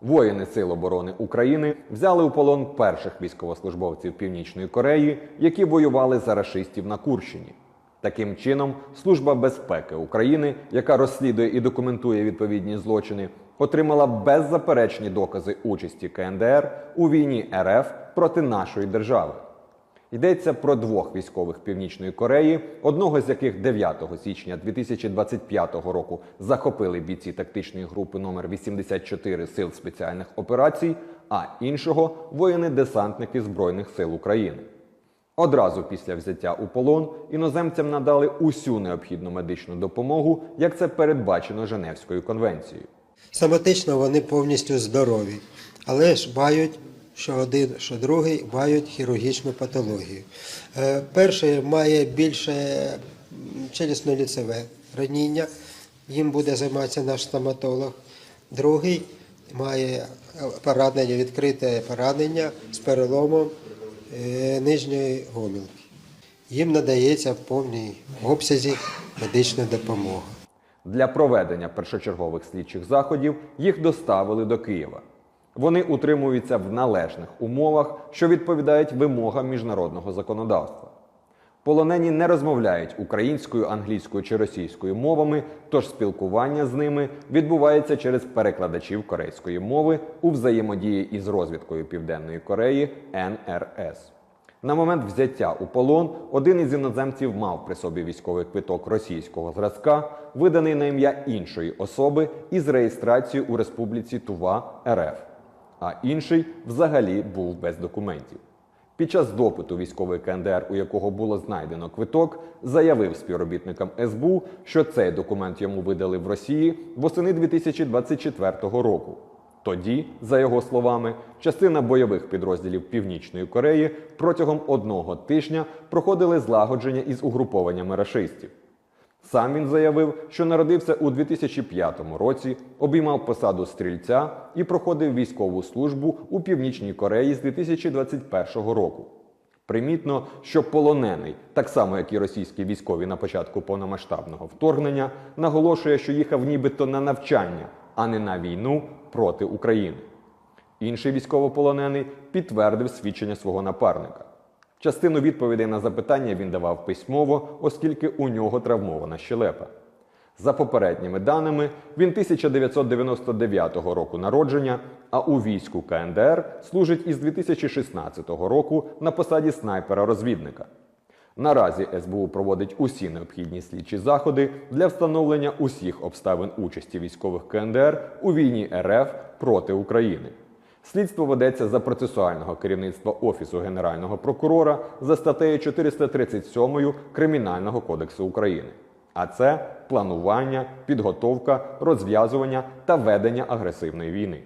Воїни Сил оборони України взяли у полон перших військовослужбовців Північної Кореї, які воювали за рашистів на Курщині. Таким чином, Служба безпеки України, яка розслідує і документує відповідні злочини, отримала беззаперечні докази участі КНДР у війні РФ проти нашої держави. Йдеться про двох військових Північної Кореї, одного з яких 9 січня 2025 року захопили бійці тактичної групи номер 84 Сил спеціальних операцій, а іншого воїни-десантники Збройних сил України. Одразу після взяття у полон іноземцям надали усю необхідну медичну допомогу, як це передбачено Женевською конвенцією. Соматично вони повністю здорові, але ж мають, що один, що другий, мають хірургічну патологію. Е, Перший має більше челюстно-ліцеве раніння, їм буде займатися наш стоматолог. Другий має е, поранення, відкрите поранення з переломом е, нижньої гомілки. Їм надається в повній обсязі медична допомога. Для проведення першочергових слідчих заходів їх доставили до Києва. Вони утримуються в належних умовах, що відповідають вимогам міжнародного законодавства. Полонені не розмовляють українською, англійською чи російською мовами, тож спілкування з ними відбувається через перекладачів корейської мови у взаємодії із розвідкою Південної Кореї НРС. На момент взяття у полон один із іноземців мав при собі військовий квиток російського зразка, виданий на ім'я іншої особи із реєстрацією у Республіці Тува РФ, а інший взагалі був без документів. Під час допиту військовий КНДР, у якого було знайдено квиток, заявив співробітникам СБУ, що цей документ йому видали в Росії восени 2024 року. Тоді, за його словами, частина бойових підрозділів Північної Кореї протягом одного тижня проходили злагодження із угрупованнями рашистів. Сам він заявив, що народився у 2005 році, обіймав посаду стрільця і проходив військову службу у Північній Кореї з 2021 року. Примітно, що полонений, так само як і російські військові на початку повномасштабного вторгнення, наголошує, що їхав нібито на навчання, а не на війну проти України. Інший військовополонений підтвердив свідчення свого напарника. Частину відповідей на запитання він давав письмово, оскільки у нього травмована щелепа. За попередніми даними, він 1999 року народження, а у війську КНДР служить із 2016 року на посаді снайпера-розвідника. Наразі СБУ проводить усі необхідні слідчі заходи для встановлення усіх обставин участі військових КНДР у війні РФ проти України. Слідство ведеться за процесуального керівництва Офісу Генерального прокурора за статтею 437 Кримінального кодексу України. А це планування, підготовка, розв'язування та ведення агресивної війни.